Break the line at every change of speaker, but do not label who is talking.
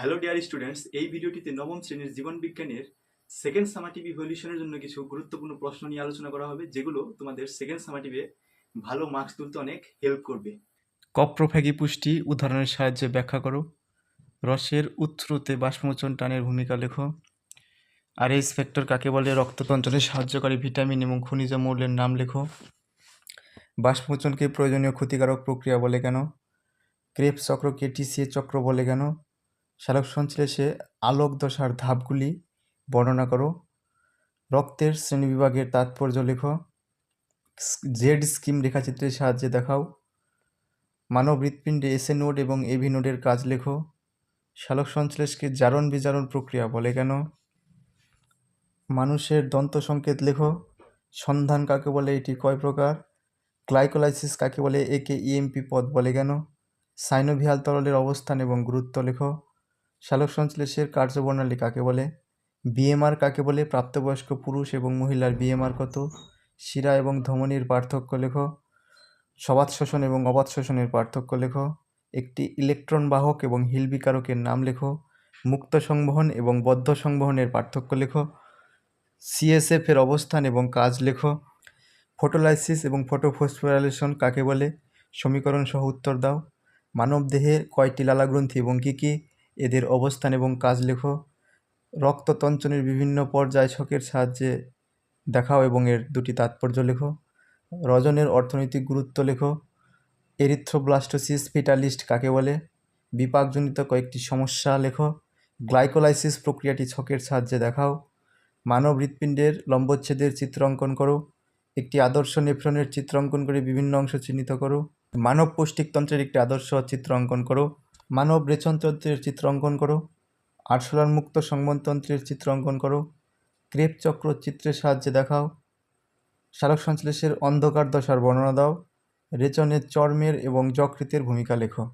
Hello dear students, এই ভিডিওটিতে নবম শ্রেণির জীবন বিজ্ঞানের সেকেন্ড সামাটিভ ইভলিউশনের জন্য কিছু গুরুত্বপূর্ণ প্রশ্ন নিয়ে আলোচনা করা হবে, যেগুলো তোমাদের সেকেন্ড সামাটিভে ভালো মার্কস তুলতে অনেক হেল্প করবে।
কপ্রোফ্যাগি পুষ্টি উদাহরণের সাহায্যে ব্যাখ্যা করো। রসের উৎসতে বাষ্পমোচন টানের ভূমিকা লেখো। আর এইচ ফ্যাক্টর কাকে বলে? রক্ততঞ্চনে সাহায্যকারী ভিটামিন এবং খনিজ মৌলের নাম লেখো। বাষ্পমোচনকে প্রয়োজনীয় ক্ষতিকারক প্রক্রিয়া বলে কেন? ক্রেপ চক্রকে টিসিএ চক্র বলে কেন? সালোক সংশ্লেষে আলোক দশার ধাপগুলি বর্ণনা করো। রক্তের শ্রেণীবিভাগের তাৎপর্য লেখো। জেড স্কিম রেখাচিত্রের সাহায্যে দেখাও। মানব হৃৎপিণ্ডে এসএ নোড এবং এভি নোডের কাজ লেখো। সালোক সংশ্লেষকে জারণ বিজারণ প্রক্রিয়া বলে কেন? মানুষের দন্ত সংকেত লেখো। সন্ধান কাকে বলে এটি কয় প্রকার? গ্লাইকোলাইসিস কাকে বলে একে ইএমপি পদ বলে কেন? সাইনোভিয়াল তরলের অবস্থান এবং গুরুত্ব লেখো। সালোক সংশ্লেষের কার্যবর্ণালী কাকে বলে? বিএমআর কাকে বলে? প্রাপ্তবয়স্ক পুরুষ এবং মহিলার বিএমআর কত? শিরা এবং ধমনির পার্থক্য লেখো। সবাত শোষণ এবং অবাত শোষণের পার্থক্য লেখো। একটি ইলেকট্রন বাহক এবং হিল বিকারকের নাম লেখো। মুক্ত সংবহন এবং বদ্ধ সংবহনের পার্থক্য লেখো। সিএসএফ এর অবস্থান এবং কাজ লেখো। ফটোলাইসিস এবং ফটোফসফোরাইলেশন কাকে বলে? সমীকরণ সহ উত্তর দাও। মানব দেহের কয়টি লালাগ্রন্থি এবং কী কী? এদের অবস্থান এবং কাজ লেখো। রক্ততঞ্চনের বিভিন্ন পর্যায় ছকের সাহায্যে দেখাও এবং এর দুটি তাৎপর্য লেখো। রজনের অর্থনৈতিক গুরুত্ব লেখো। এরিথ্রোব্লাস্টোসিস ফিটালিস্ট কাকে বলে? বিপাকজনিত কয়েকটি সমস্যা লেখো। গ্লাইকোলাইসিস প্রক্রিয়াটি ছকের সাহায্যে দেখাও। মানব হৃৎপিণ্ডের লম্বচ্ছেদের চিত্র অঙ্কন করো। একটি আদর্শ নেফ্রনের চিত্র অঙ্কন করে বিভিন্ন অংশ চিহ্নিত করো। মানব পৌষ্টিকতন্ত্রের একটি আদর্শ চিত্র অঙ্কন করো। মানব রেচনতন্ত্রের চিত্র অঙ্কন করো আরশোলার মুক্ত সংবনতন্ত্রের চিত্র অঙ্কন করো ক্রেপ চক্র চিত্রের সাহায্যে দেখাও সারক সংশ্লেষের অন্ধকার দশার বর্ণনা দাও, রেচনের চর্মের এবং যকৃতের ভূমিকা লেখো।